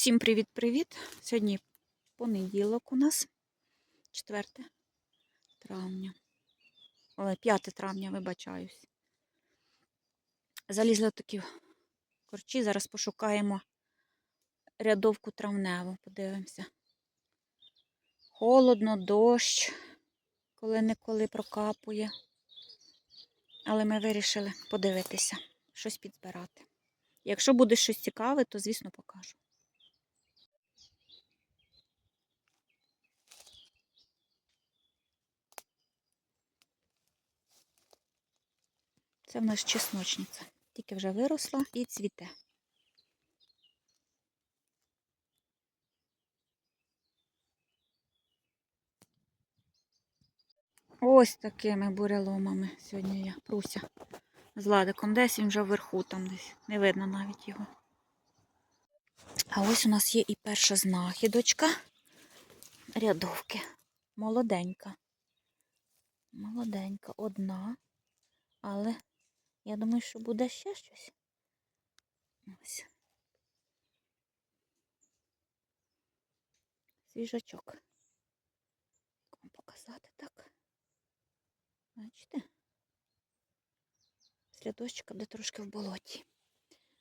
Всім привіт-привіт! Сьогодні понеділок у нас 4 травня. Ой, 5 травня, вибачаюсь. Залізли такі корчі, зараз пошукаємо рядовку травневу, подивимося. Холодно, дощ, коли-неколи прокапує. Але ми вирішили подивитися, щось підзбирати. Якщо буде щось цікаве, то, звісно, покажу. Це в нас чесночниця. Тільки вже виросла і цвіте. Ось такими буреломами сьогодні я пруся з ладиком. Десь він вже вверху, там десь. Не видно навіть його. А ось у нас є і перша знахідочка рядовки. Молоденька. Молоденька, одна. Але я думаю, що буде ще щось. Ось. Свіжачок. Як вам показати так? Бачите? Слідочка де трошки в болоті.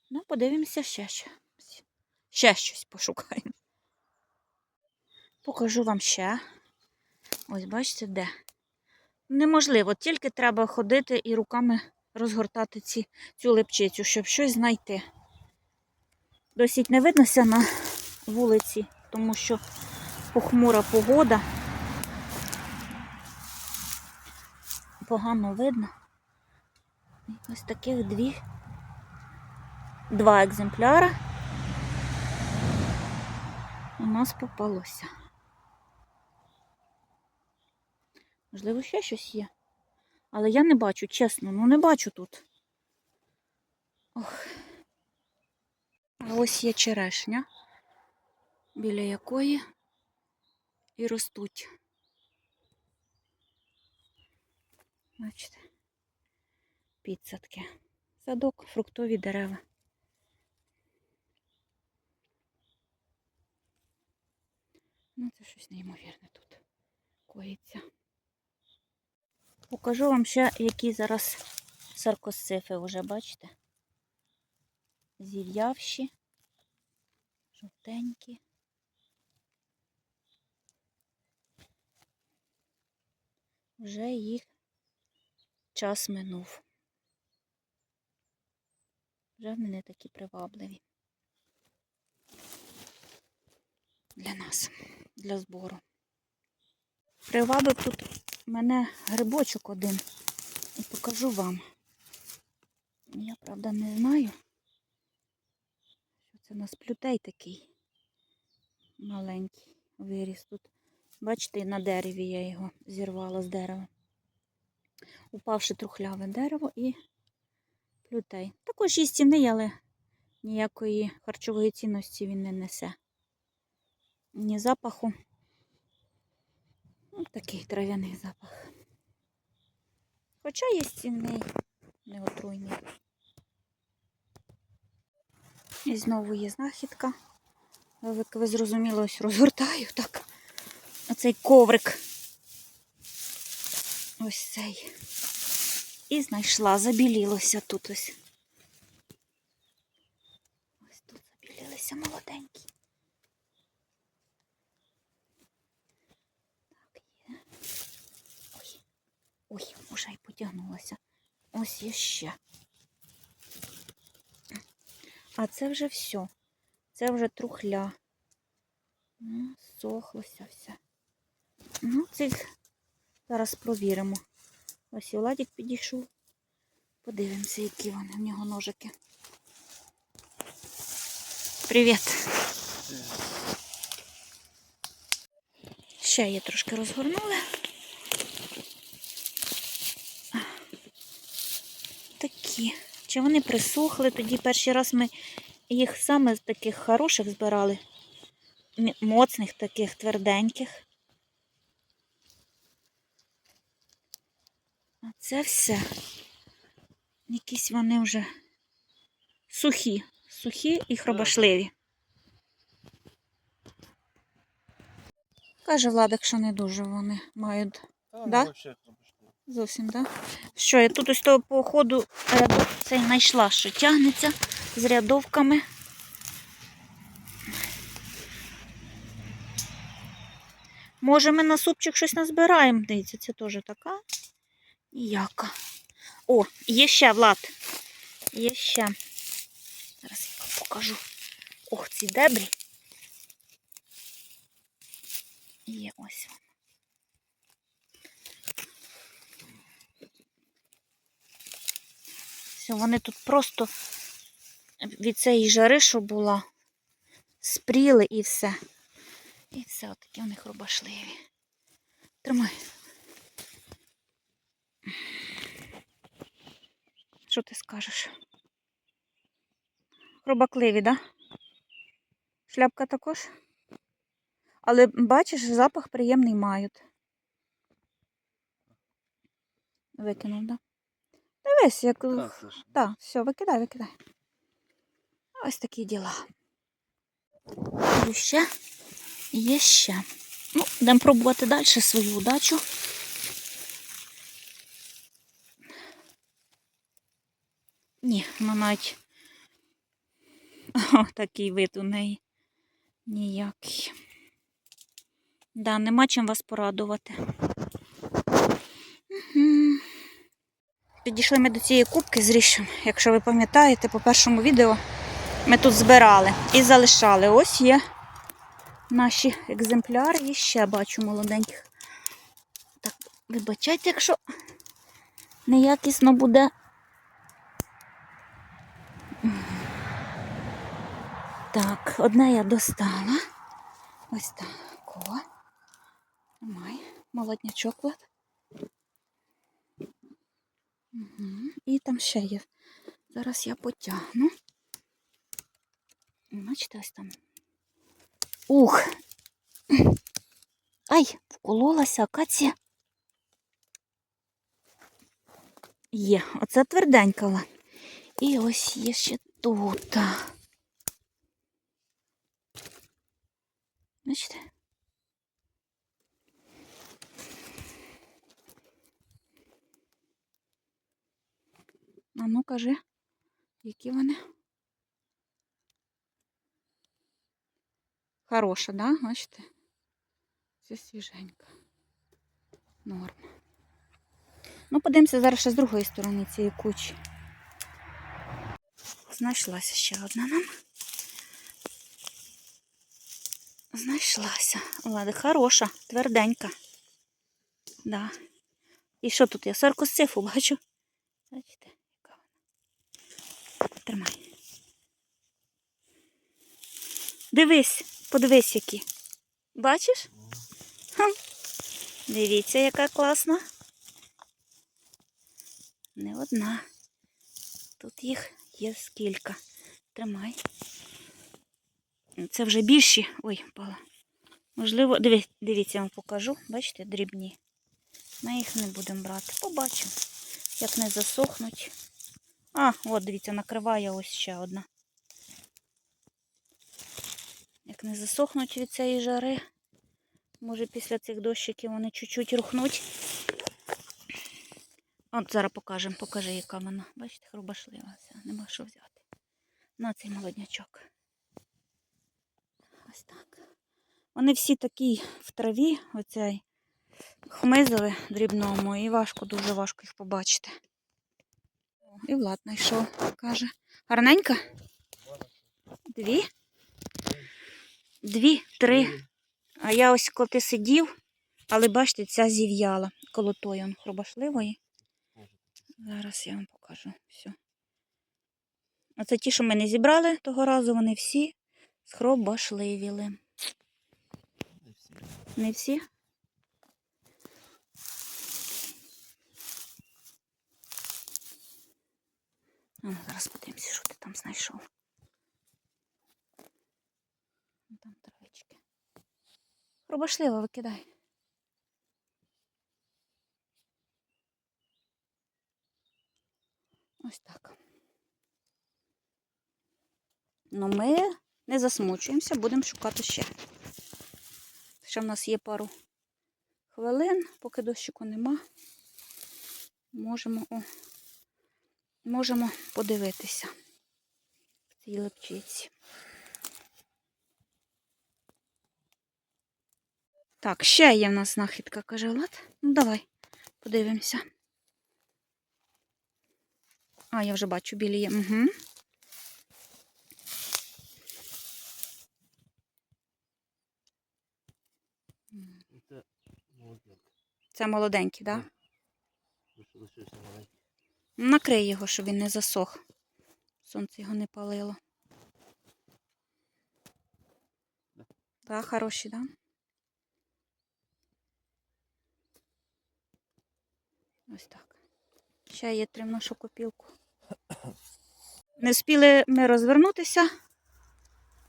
Ну, подивимося ще щось. Ще щось пошукаємо. Покажу вам ще. Ось бачите, де. Неможливо, тільки треба ходити і руками розгортати ці, цю липчицю, щоб щось знайти. Досить не виднося на вулиці, тому що похмура погода. Погано видно. Ось таких дві, два екземпляри у нас попалося. Можливо, ще щось є. Але я не бачу, чесно, ну не бачу тут. Ох. А ось є черешня, біля якої і ростуть. Бачите, підсадки. Садок, фруктові дерева. Ну, це щось неймовірне тут коїться. Покажу вам ще, які зараз саркосифи вже, бачите? Зів'явші, жовтенькі. Вже їх час минув. Вже вони не такі привабливі для нас, для збору. Привабив тут мене грибочок один і покажу вам. Я, правда, не знаю, що це у нас плютей такий маленький виріс тут. Бачите, на дереві я його зірвала з дерева. Упавши трухляве дерево і плютей. Також їстівний, але ніякої харчової цінності він не несе. Ні запаху. Ось такий трав'яний запах. Хоча є стінний, не отруйний. І знову є знахідка. Як ви зрозуміли, ось розгортаю так. Оцей коврик. Ось цей. І знайшла, забілілося тут ось. Ось тут забілілися молоденькі. Так, є. Ой, ой, уже й потягнулася. Ось є ще. А це вже все. Це вже трухля. Ну, сохлося все. Ну, цих зараз провіримо. Ось і Владик підійшов. Подивимося, які вони в нього ножики. Привіт. Ще її трошки розгорнули. такі. Чи вони присухли, Тоді перший раз ми їх саме з таких хороших збирали, моцних, таких тверденьких. Оце все. Якісь вони вже сухі, сухі і хробашливі. Каже Владик, що не дуже вони мають. Та, ну, да? Зовсім, так? Да? Що, я тут ось того по ходу рядок цей знайшла, що тягнеться з рядовками. Може, ми на супчик щось назбираємо. Дивіться, це теж така ніяка. О, є ще, Влад. Є ще. Зараз я вам покажу. Ох, ці дебрі. Є ось вона. Все, вони тут просто від цієї жари, що була, спріли і все. І все, отакі вони хробашливі. Тримай. Що ти скажеш? Хробакливі, да? Шляпка також? Але бачиш, запах приємний мають. Викинув, да? Дивись, як. Та, це ж. Так, все, викидай, викидай. Ось такі діла. Є ще. Є ще. Ну, будемо пробувати далі свою удачу. Ні, вона навіть О, такий вид у неї. Ніякий. Да, нема чим вас порадувати. Підійшли ми до цієї кубки з рішем. Якщо ви пам'ятаєте, по першому відео ми тут збирали і залишали. Ось є наші екземпляри. І ще бачу молоденьких. Так, вибачайте, якщо неякісно буде. Так, одне я достала. Ось так. О. Тримай. Молоднячок. Влад. Угу. І там ще є. Зараз я потягну. Бачите, ось там. Ух! Ай, вкололася акація. Є, оце тверденька. І ось є ще тут. Бачите? А ну кажи, які вони? Хороша, да? Бачите? Це свіженька. Норм. Ну, подивимося зараз ще з другої сторони цієї кучі. Знайшлася ще одна нам. Знайшлася. Лади, хороша, тверденька. Да. І що тут я? Саркосцифу бачу. Бачите. Тримай. Дивись, подивись, які. Бачиш? Ха. Дивіться, яка класна. Не одна. Тут їх є скільки. Тримай. Це вже більші. Ой, пала. Можливо, диві- дивіться, я вам покажу. Бачите, дрібні. Ми їх не будемо брати. Побачимо, як не засохнуть. А, от, дивіться, накриває ось ще одна. Як не засохнуть від цієї жари, може після цих дощиків вони чуть-чуть рухнуть. От зараз покажемо, покажи, яка вона. Бачите, хрубашлива нема що взяти. На цей молоднячок. Ось так. Вони всі такі в траві, оцей хмизові дрібному, і важко, дуже важко їх побачити. І Влад знайшов, каже. Гарненька? Дві? Дві, три. А я ось коли сидів, але бачите, ця зів'яла коло тої хробашливої. Зараз я вам покажу. Все. Оце ті, що ми не зібрали того разу, вони всі схробашливіли. Не всі. Не всі? А, ну, зараз подивимося, що ти там знайшов. Ну, Там травички. Пробашливо викидай. Ось так. Ну, ми не засмучуємося, будемо шукати ще. Ще в нас є пару хвилин, поки дощику нема. Можемо, о, можемо подивитися в цій лепчиці. Так, ще є в нас знахідка, каже Влад. Ну, давай, подивимося. А, я вже бачу, білі є. Угу. Це молоденький, так? Да? Накрий його, щоб він не засох. Сонце його не палило. Да. Так, хороші, так? Да? Ось так. Ще є три в нашу копілку. Не встигли ми розвернутися.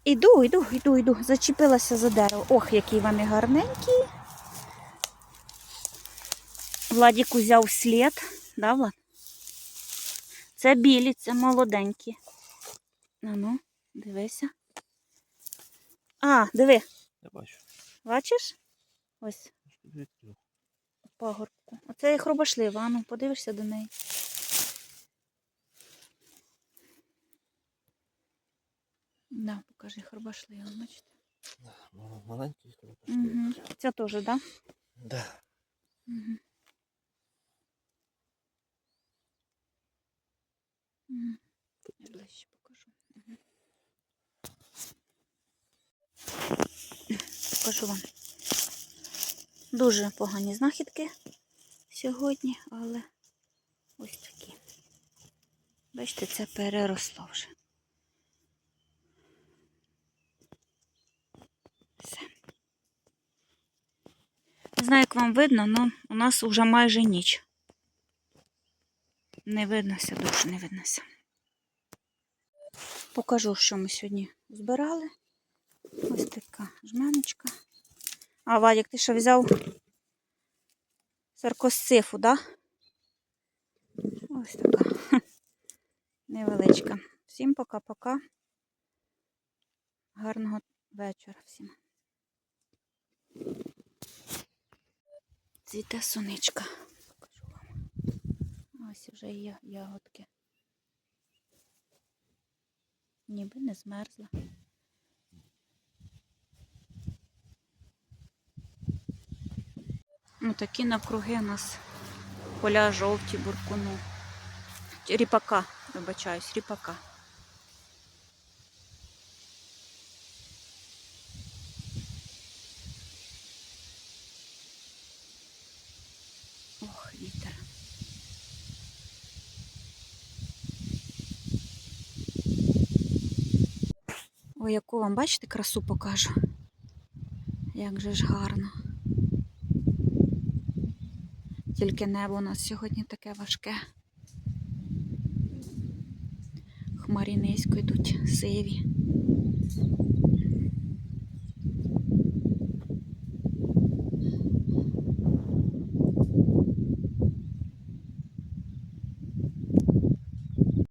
Іду, йду, йду, йду. Зачепилася за дерево. Ох, які вони гарненькі. Владік узяв слід. Да, Влад? Це білі, це молоденькі. А ну, дивися. А, диви, Я бачу. бачиш? Ось пагорбку. Оце є хробашлива, а ну, подивишся до неї. Да, покажи хробашливу, бачите. Да, Маленький коробочка. Угу. Ця теж, так? Да? Да. Угу. Угу. Ближче покажу. Покажу вам. Дуже погані знахідки сьогодні, але ось такі. Бачите, це переросло вже. Все. Не знаю, як вам видно, але у нас вже майже ніч. Не виднося, дуже не виднося. Покажу, що ми сьогодні збирали. Ось така жменочка. А, Вадик, ти що взяв саркосцифу? Да? Ось така. Невеличка. Всім пока-пока. Гарного вечора всім. Цвіте сонечка. Покажу вам. Ось вже є ягодки. Ніби не змерзла. Ну, такі навкруги у нас поля жовті буркуну. Ріпака, вибачаюсь, ріпака. Ох, вітер. Ой, яку вам, бачите, красу покажу. Як же ж гарно. Тільки небо у нас сьогодні таке важке. Хмарі низько йдуть сиві.